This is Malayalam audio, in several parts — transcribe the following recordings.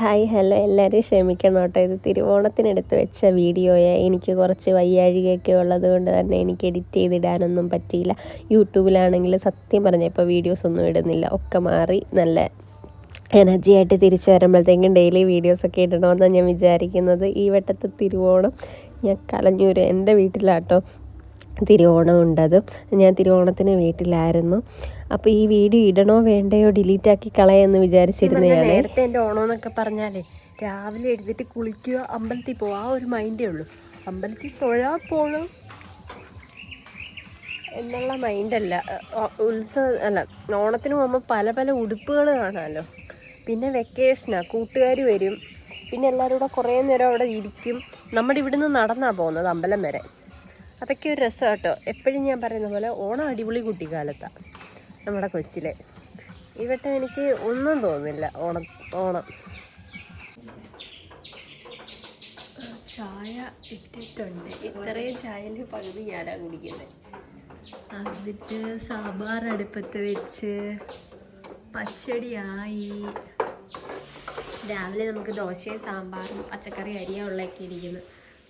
Hi hello. എല്ലാവരും ക്ഷമിക്കണം കേട്ടോ. ഇത് തിരുവോണത്തിനെടുത്ത് വെച്ച വീഡിയോയെ. എനിക്ക് കുറച്ച് വയ്യാഴികയൊക്കെ ഉള്ളത് കൊണ്ട് തന്നെ എനിക്ക് എഡിറ്റ് ചെയ്തിടാനൊന്നും പറ്റിയില്ല. യൂട്യൂബിലാണെങ്കിൽ സത്യം പറഞ്ഞാൽ ഇപ്പോൾ വീഡിയോസ് ഒന്നും ഇടുന്നില്ല. ഒക്കെ മാറി നല്ല എനർജി ആയിട്ട് തിരിച്ചു വരുമ്പോഴത്തേക്കും ഡെയിലി വീഡിയോസൊക്കെ ഇടണമെന്നാണ് ഞാൻ വിചാരിക്കുന്നത്. ഈ വട്ടത്തെ തിരുവോണം ഞാൻ കളഞ്ഞൂര്. എന്റെ വീട്ടിലാട്ടോ. തിരുവോണം ഉണ്ടത് ഞാൻ തിരുവോണത്തിന് വീട്ടിലായിരുന്നു. അപ്പോൾ ഈ വീഡിയോ ഇടണോ വേണ്ടയോ ഡിലീറ്റ് ആക്കി കളയെന്ന് വിചാരിച്ചിരുന്നതാണ്. നേരത്തെ എന്റെ ഓണം എന്നൊക്കെ പറഞ്ഞാലേ രാവിലെ എഴുതിട്ട് കുളിക്കുക അമ്പലത്തിൽ പോവുക ആ ഒരു മൈൻഡേ ഉള്ളൂ. അമ്പലത്തിൽ തൊഴാ പോകണം എന്നുള്ള മൈൻഡല്ല ഉത്സവം അല്ല ഓണത്തിന് പോകുമ്പോൾ പല പല ഉടുപ്പുകൾ കാണാമല്ലോ പിന്നെ വെക്കേഷനാണ് കൂട്ടുകാർ വരും. പിന്നെ എല്ലാവരും കൂടെ കുറേ നേരം അവിടെ ഇരിക്കും. നമ്മുടെ ഇവിടുന്ന് നടന്നാണ് പോകുന്നത് അമ്പലം വരെ. അതൊക്കെ ഒരു രസം കേട്ടോ. എപ്പോഴും ഞാൻ പറയുന്ന പോലെ ഓണം അടിപൊളി കുട്ടിക്കാലത്താണ് നമ്മുടെ കൊച്ചിലെ. ഇവിടെ എനിക്ക് ഒന്നും തോന്നില്ല ഓണം ഓണം. ചായ ഇട്ടിട്ടുണ്ട്. ഇത്രയും ചായയിൽ പകുതി ഞാനാണ് കുടിക്കുന്നത്. എന്നിട്ട് സാമ്പാർ അടുപ്പത്ത് വെച്ച് പച്ചടിയായി. രാവിലെ നമുക്ക് ദോശയും സാമ്പാറും പച്ചക്കറി അരിയുള്ളൊക്കെ ഇരിക്കുന്നു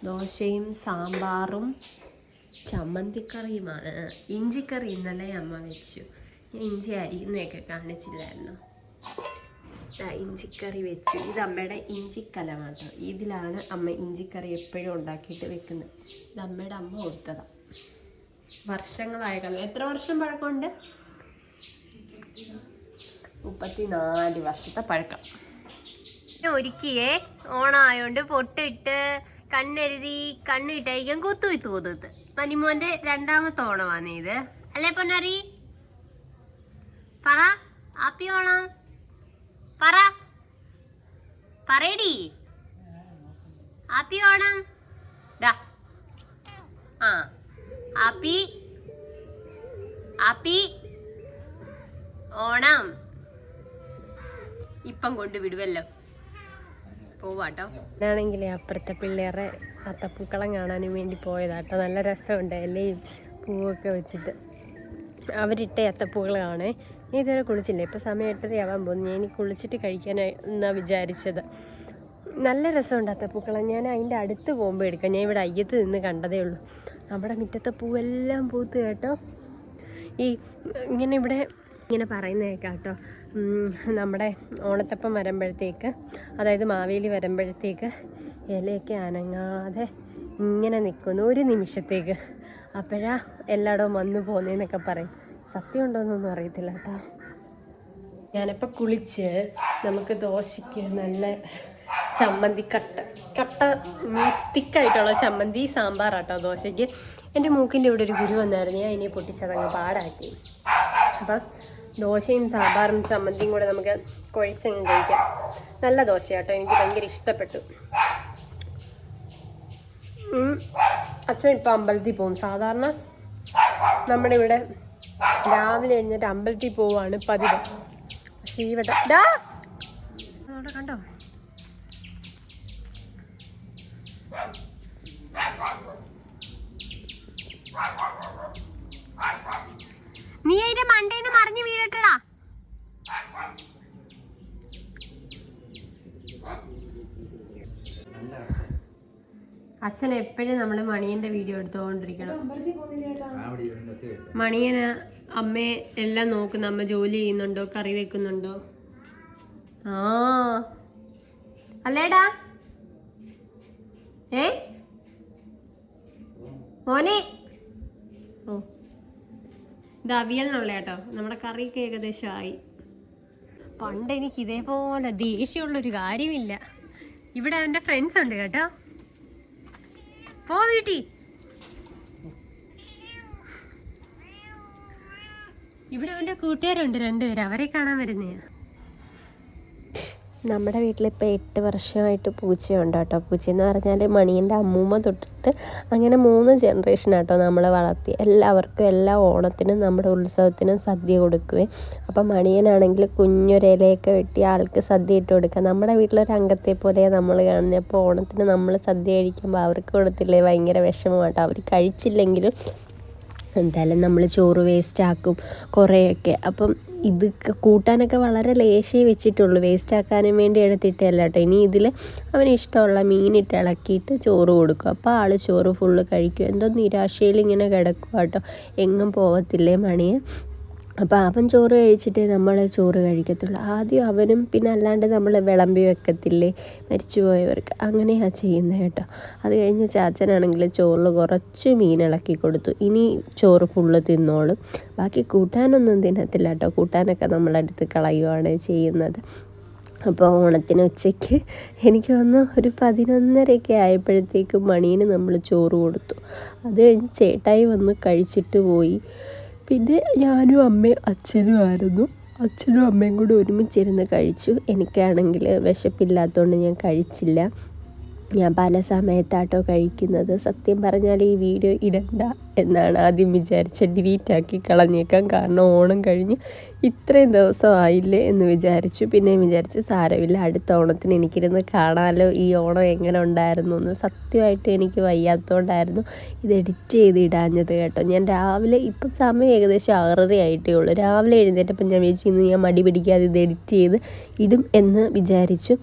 ദോശയും സാമ്പാറും ചമ്മന്തിക്കറിയുമാണ്. ഇഞ്ചിക്കറി ഇന്നലെ അമ്മ വെച്ചു. ഞാൻ ഇഞ്ചി അരിയുന്നതൊക്കെ കാണിച്ചില്ലായിരുന്നു? ഇഞ്ചിക്കറി വെച്ചു. ഇത് അമ്മയുടെ ഇഞ്ചിക്കലമാണ് കേട്ടോ ഇതിലാണ് അമ്മ ഇഞ്ചിക്കറി എപ്പോഴും ഉണ്ടാക്കിയിട്ട് വെക്കുന്നത്. ഇത് അമ്മയുടെ അമ്മ കൊടുത്തതാണ് വർഷങ്ങളായ കലം എത്ര വർഷം പഴക്കമുണ്ട്? മുപ്പത്തിനാല് വർഷത്തെ പഴക്കം. ഒരുക്കിയേ ഓണായോണ്ട് പൊട്ടിട്ട് കണ്ണെഴുതി കണ്ണിട്ടായിരിക്കും കുത്തുവിത്ത് കുത്തുത്ത് മനിമോന്റെ രണ്ടാമത്തെ ഓണമാണ് ഇത്. അല്ലേ പൊന്നറി പറ ആപ്പി ഓണം. പറ. പറയടി. ആപ്പി ഓണം. ഡാ ആ. ആപ്പി. ആപ്പി. ഓണം. ഇപ്പം കൊണ്ട് വിടുവല്ലോ. പോവാട്ടോ. അപ്പുറത്തെ പിള്ളേരെ അത്തപ്പൂക്കളം കാണാനും വേണ്ടി പോയതാട്ടോ നല്ല രസമുണ്ട് എല്ലാം പൂവൊക്കെ വെച്ചിട്ട്. അവരിട്ട അത്തപ്പൂക്കൾ കാണേ. നീ ഇതുവരെ കുളിച്ചില്ല? ഇപ്പോൾ സമയം എട്ടരയാവാൻ പോകുന്നു. ഞാൻ ഇനി കുളിച്ചിട്ട് കഴിക്കാനായി എന്നാണ് വിചാരിച്ചത്. നല്ല രസമുണ്ട് അത്തപ്പൂക്കളം. ഞാൻ അതിന്റെ അടുത്ത് പോകുമ്പോൾ എടുക്കാം. ഞാൻ ഇവിടെ അയ്യത്ത് നിന്ന് കണ്ടതേ ഉള്ളൂ. നമ്മുടെ മുറ്റത്തെ പൂവെല്ലാം പൂത്ത് കേട്ടോ. ഈ ഇങ്ങനെ ഇവിടെ ഇങ്ങനെ പറയുന്ന കേൾക്കാം കേട്ടോ. നമ്മുടെ ഓണത്തപ്പം വരുമ്പോഴത്തേക്ക് അതായത് മാവേലി വരുമ്പോഴത്തേക്ക് ഇലയൊക്കെ അനങ്ങാതെ ഇങ്ങനെ നിൽക്കുന്നു ഒരു നിമിഷത്തേക്ക്. അപ്പോഴാ എല്ലായിടവും വന്നു പോകുന്നതെന്നൊക്കെ പറയും. സത്യം ഉണ്ടോയെന്നൊന്നും അറിയത്തില്ല കേട്ടോ. ഞാനിപ്പോൾ കുളിച്ച് നമുക്ക് ദോശയ്ക്ക് നല്ല ചമ്മന്തി കട്ട കട്ട മീൻസ് തിക്കായിട്ടുള്ള ചമ്മന്തി സാമ്പാർ കേട്ടോ ദോശയ്ക്ക്. എന്റെ മൂക്കിന്റെ ഇവിടെ ഒരു ഗുരു വന്നായിരുന്നു. ഞാൻ ഇനി പൊട്ടിച്ചതങ്ങ് പാടാക്കി. അപ്പം ദോശയും സാമ്പാറും ചമ്മന്തിയും കൂടെ നമുക്ക് കുഴച്ചങ്ങ് കഴിക്കാം. നല്ല ദോശയാട്ടോ. എനിക്ക് ഭയങ്കര ഇഷ്ടപ്പെട്ടു. അച്ഛൻ ഇപ്പം അമ്പലത്തിൽ പോകും. സാധാരണ നമ്മുടെ ഇവിടെ രാവിലെ എഴുന്നേറ്റ് അമ്പലത്തിൽ പോവാണ് പതിവ്. പക്ഷേ ഈ വട്ടം കണ്ടോ? നീ അതിന്റെ മണ്ടേന്ന് മറിഞ്ഞു വീഴട്ടടാ അച്ഛൻ എപ്പോഴും നമ്മൾ മണിയന്റെ വീഡിയോ എടുത്തുകൊണ്ടിരിക്കണം. മണിയന് അമ്മയെ എല്ലാം നോക്കുന്ന അമ്മ ജോലി ചെയ്യുന്നുണ്ടോ കറി വെക്കുന്നുണ്ടോ? ആ. അല്ലേടാ? ഏ? മോനെ? ഓ. ഇത് അവിയലിനുള്ള കേട്ടോ. നമ്മുടെ കറിയൊക്കെ ഏകദേശം ആയി. പണ്ട് എനിക്ക് ഇതേപോലെ ദേഷ്യമുള്ളൊരു കാര്യമില്ല. ഇവിടെ എന്റെ ഫ്രണ്ട്സ് ഉണ്ട് കേട്ടോ. പോ വീട്ടി. ഇവിടെ അവന്റെ കൂട്ടുകാരുണ്ട് രണ്ടുപേരും. അവരെ കാണാൻ വരുന്നയാ. നമ്മുടെ വീട്ടിലിപ്പോൾ എട്ട് വർഷമായിട്ട് പൂച്ചയുണ്ട് കേട്ടോ. പൂച്ച എന്ന് പറഞ്ഞാൽ മണിയന്റെ അമ്മൂമ്മ തൊട്ടിട്ട് അങ്ങനെ മൂന്ന് ജനറേഷൻ ആട്ടോ നമ്മൾ വളർത്തി. എല്ലാവർക്കും എല്ലാ ഓണത്തിനും നമ്മുടെ ഉത്സവത്തിനും സദ്യ കൊടുക്കുകയും അപ്പം മണിയനാണെങ്കിൽ കുഞ്ഞൊരിലയൊക്കെ വെട്ടി ആൾക്ക് സദ്യ ഇട്ട് കൊടുക്കുക. നമ്മുടെ വീട്ടിലൊരു അംഗത്തെ പോലെ നമ്മൾ കാണുന്നത് അപ്പോൾ ഓണത്തിന് നമ്മൾ സദ്യ കഴിക്കുമ്പോൾ അവർക്ക് കൊടുത്തില്ലേ? ഭയങ്കര വിഷമമാട്ടോ. അവർ കഴിച്ചില്ലെങ്കിലും എന്തായാലും നമ്മൾ ചോറ് വേസ്റ്റ് ആക്കും കുറേയൊക്കെ. അപ്പം ഇത് കൂട്ടാനൊക്കെ വളരെ ലേശേ വെച്ചിട്ടുള്ളൂ. വേസ്റ്റ് ആക്കാനും വേണ്ടി എടുത്തിട്ടല്ല കേട്ടോ. ഇനി ഇതിൽ അവന് ഇഷ്ടമുള്ള മീനിട്ട് ഇളക്കിയിട്ട് ചോറ് കൊടുക്കും. അപ്പോൾ ആൾ ചോറ് ഫുള്ള് കഴിക്കും. എന്തോ നിരാശയിൽ ഇങ്ങനെ കിടക്കുക കേട്ടോ. എങ്ങും പോവത്തില്ലേ മണിയെ? അപ്പോൾ അവൻ ചോറ് കഴിച്ചിട്ടേ നമ്മൾ ചോറ് കഴിക്കത്തുള്ളൂ. ആദ്യം അവനും പിന്നെ അല്ലാണ്ട് നമ്മൾ വിളമ്പി വെക്കത്തില്ലേ മരിച്ചുപോയവർക്ക്. അങ്ങനെയാണ് ചെയ്യുന്നത് കേട്ടോ. അത് കഴിഞ്ഞ് ചാച്ചനാണെങ്കിൽ ചോറിൽ കുറച്ച് മീൻ ഇളക്കി കൊടുത്തു. ഇനി ചോറ് ഫുള്ള് തിന്നോളും. ബാക്കി കൂട്ടാനൊന്നും തിന്നത്തില്ല കേട്ടോ. കൂട്ടാനൊക്കെ നമ്മളെടുത്ത് കളയുവാണ് ചെയ്യുന്നത്. അപ്പോൾ ഓണത്തിന് ഉച്ചയ്ക്ക് എനിക്ക് തോന്നുന്നു ഒരു പതിനൊന്നരയൊക്കെ ആയപ്പോഴത്തേക്കും മണീന് നമ്മൾ ചോറ് കൊടുത്തു. അത് കഴിഞ്ഞ് ചേട്ടായി വന്ന് കഴിച്ചിട്ട് പോയി. പിന്നെ ഞാനും അമ്മയും അച്ഛനും ആയിരുന്നു. അച്ഛനും അമ്മയും കൂടെ ഒരുമിച്ചിരുന്ന് കഴിച്ചു. എനിക്കാണെങ്കിൽ വിശപ്പില്ലാത്തതുകൊണ്ട് ഞാൻ കഴിച്ചില്ല. ഞാൻ പല സമയത്താട്ടോ കഴിക്കുന്നത്. സത്യം പറഞ്ഞാൽ ഈ വീഡിയോ ഇടണ്ട എന്നാണ് ആദ്യം വിചാരിച്ച ഡിലീറ്റ് ആക്കി കളഞ്ഞേക്കാം കാരണം ഓണം കഴിഞ്ഞ് ഇത്രയും ദിവസം ആയില്ലേ എന്ന് വിചാരിച്ചു. പിന്നെ വിചാരിച്ചു സാരമില്ല അടുത്ത ഓണത്തിന് എനിക്കിരുന്ന് കാണാമല്ലോ ഈ ഓണം എങ്ങനെ ഉണ്ടായിരുന്നു എന്ന് സത്യമായിട്ട് എനിക്ക് വയ്യാത്തതുകൊണ്ടായിരുന്നു ഇത് എഡിറ്റ് ചെയ്ത് ഇടാഞ്ഞത് കേട്ടോ. ഞാൻ രാവിലെ ഇപ്പം സമയം ഏകദേശം ആറര ആയിട്ടേ ഉള്ളൂ. രാവിലെ എഴുന്നേറ്റപ്പം ഞാൻ വിചാരിച്ചു ഇന്ന് ഞാൻ മടി പിടിക്കാതെ ഇത് എഡിറ്റ് ചെയ്ത് ഇടും എന്ന് വിചാരിച്ചു.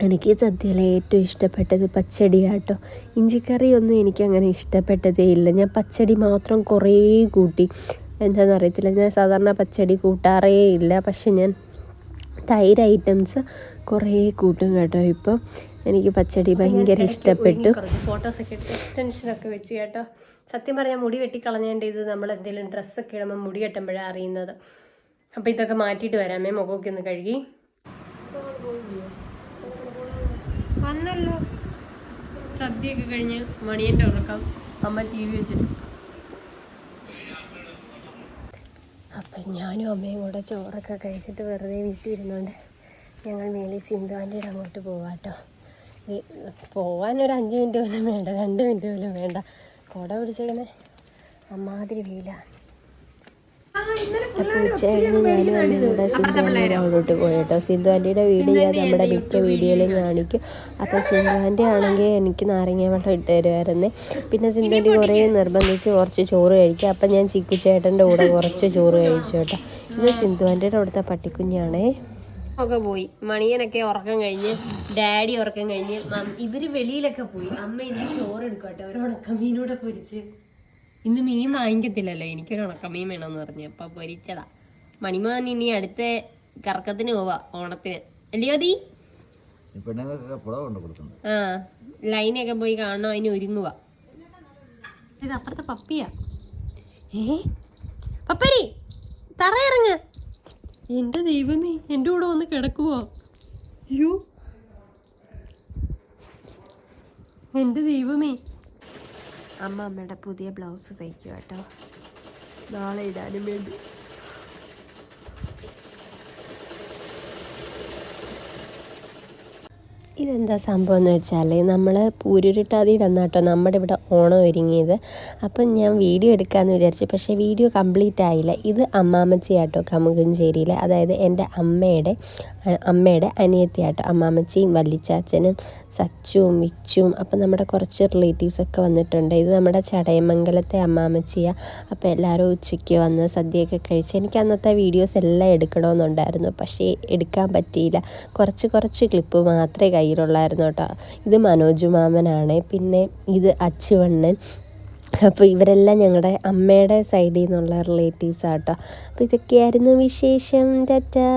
എനിക്ക് സദ്യയിലെ ഏറ്റവും ഇഷ്ടപ്പെട്ടത് പച്ചടിയാട്ടോ. ഇഞ്ചിക്കറിയൊന്നും എനിക്കങ്ങനെ ഇഷ്ടപ്പെട്ടതേ ഇല്ല. ഞാൻ പച്ചടി മാത്രം കുറേ കൂട്ടി. എന്താണെന്ന് അറിയത്തില്ല. ഞാൻ സാധാരണ പച്ചടി കൂട്ടാറേ ഇല്ല. പക്ഷെ ഞാൻ തൈര് ഐറ്റംസ് കുറേ കൂട്ടും കേട്ടോ. ഇപ്പം എനിക്ക് പച്ചടി ഭയങ്കര ഇഷ്ടപ്പെട്ടു. ഫോട്ടോസൊക്കെ എടുത്ത് എക്സ്റ്റൻഷനൊക്കെ വെച്ച് കേട്ടോ. സത്യം പറഞ്ഞാൽ മുടി വെട്ടിക്കളഞ്ഞതിന്റെ ഇത് നമ്മൾ എന്തെങ്കിലും ഡ്രസ്സൊക്കെ ഇടുമ്പോൾ മുടി കെട്ടുമ്പോഴാണ് അറിയുന്നത്. അപ്പോൾ ഇതൊക്കെ മാറ്റിയിട്ട് വരാമേ മുഖമൊക്കെ ഒന്ന് കഴുകി. വന്നല്ലോ. സദ്യയൊക്കെ കഴിഞ്ഞ് മണിയന്റെ ഉറക്കം അമ്മ ടി വി വെച്ചിട്ട്. അപ്പം ഞാനും അമ്മയും കൂടെ ചോറൊക്കെ കഴിച്ചിട്ട് വെറുതെ വീട്ടിൽ ഇരുന്നുകൊണ്ട് ഞങ്ങൾ മേലെ സിന്ധു അങ്ങോട്ട് പോവാട്ടോ. പോവാൻ ഒരു അഞ്ച് മിനിറ്റ് പോലും വേണ്ട രണ്ട് മിനിറ്റ് പോലും വേണ്ട. കുട പിടിച്ചേക്കണേ. അമ്മാതിരി വെയിലാണ്. അപ്പോൾ ഉച്ച കഴിഞ്ഞ് ഞാനും അമ്മയും കൂടെ സിന്ധു ആന്റിയുടെ അവിടോട്ട് പോയി കേട്ടോ സിന്ധു ആന്റിയുടെ വീഡിയോ ഞാൻ നമ്മുടെ മിക്ക വീഡിയോയിലും കാണിക്കും. അപ്പോൾ സിന്ധു ആന്റി ആണെങ്കിൽ എനിക്ക് നാരങ്ങ വെള്ളം ഇട്ട് തരുമായിരുന്നേ പിന്നെ സിന്ധു ആന്റി കുറേ നിർബന്ധിച്ച് കുറച്ച് ചോറ് കഴിക്കുക അപ്പം ഞാൻ ചിക്കു ചേട്ടന്റെ കൂടെ കുറച്ച് ചോറ് കഴിച്ചു കേട്ടോ. ഇത് സിന്ധു ആന്റിയുടെ അവിടുത്തെ പട്ടിക്കുഞ്ഞാണേ. ഒക്കെ പോയി. മണിയനൊക്കെ ഉറക്കം കഴിഞ്ഞ് ഡാഡി ഉറക്കം കഴിഞ്ഞ് ഇവർ വെളിയിലൊക്കെ പോയി. അമ്മ എനിക്ക് ചോറ് എടുക്കട്ടെ അവരോടൊക്കെ മീനൂടെ പൊരിച്ച്. ഇന്ന് മീൻ വാങ്ങിക്കത്തില്ലല്ലോ. എനിക്കൊരു ഉണക്കമീൻ വേണമെന്ന് പറഞ്ഞു. അപ്പൊ പൊരിച്ചതാ. മണിമോൻ ഇനി അടുത്ത കറക്കത്തിന് പോവാ ഓണത്തിന്. അല്ലയോ ദീ? ആ ലൈനൊക്കെ പോയി കാണണം അതിന് ഒരുങ്ങുക ഇത് അപ്പുറത്തെ പപ്പിയാ. ഏ? പപ്പരി തറയിറങ്ങ ഇറങ്ങ. എന്റെ ദൈവമേ എന്റെ കൂടെ വന്ന് കിടക്കുവോ? അയ്യോ. എന്റെ ദൈവമേ അമ്മ അമ്മയുടെ പുതിയ ബ്ലൗസ് തയ്ക്കുക കേട്ടോ. നാളെ ഇടാനും വേണ്ടി. ഇതെന്താ സംഭവം എന്ന് വെച്ചാൽ നമ്മൾ പൂരുരുട്ടാതിയിടന്ന കേട്ടോ നമ്മുടെ ഇവിടെ ഓണം ഒരുങ്ങിയത്. അപ്പം ഞാൻ വീഡിയോ എടുക്കാമെന്ന് വിചാരിച്ചു. പക്ഷേ വീഡിയോ കംപ്ലീറ്റ് ആയില്ല. ഇത് അമ്മാമച്ചിയാട്ടോ കമുകഞ്ചേരിയിലെ. അതായത് എന്റെ അമ്മയുടെ അമ്മയുടെ അനിയത്തിയാട്ടോ. അമ്മാമച്ചിയും വല്ലിച്ചാച്ചനും സച്ചുവും വിച്ചും അപ്പം നമ്മുടെ കുറച്ച് റിലേറ്റീവ്സൊക്കെ വന്നിട്ടുണ്ട്. ഇത് നമ്മുടെ ചടയമംഗലത്തെ അമ്മാമച്ചിയാണ് അപ്പോൾ എല്ലാവരും ഉച്ചയ്ക്ക് വന്ന് സദ്യയൊക്കെ കഴിച്ച് എനിക്ക് അന്നത്തെ വീഡിയോസ് എല്ലാം എടുക്കണമെന്നുണ്ടായിരുന്നു. പക്ഷേ എടുക്കാൻ പറ്റിയില്ല. കുറച്ച് കുറച്ച് ക്ലിപ്പ് മാത്രമേ കയ്യിലുള്ളായിരുന്നു കേട്ടോ. ഇത് മനോജ് മാമനാണ്. പിന്നെ ഇത് അച്ചുവണ്ണൻ. അപ്പോൾ ഇവരെല്ലാം ഞങ്ങളുടെ അമ്മയുടെ സൈഡിൽ നിന്നുള്ള റിലേറ്റീവ്സ് അപ്പോൾ ഇതൊക്കെയായിരുന്നു വിശേഷം. ടാറ്റാ.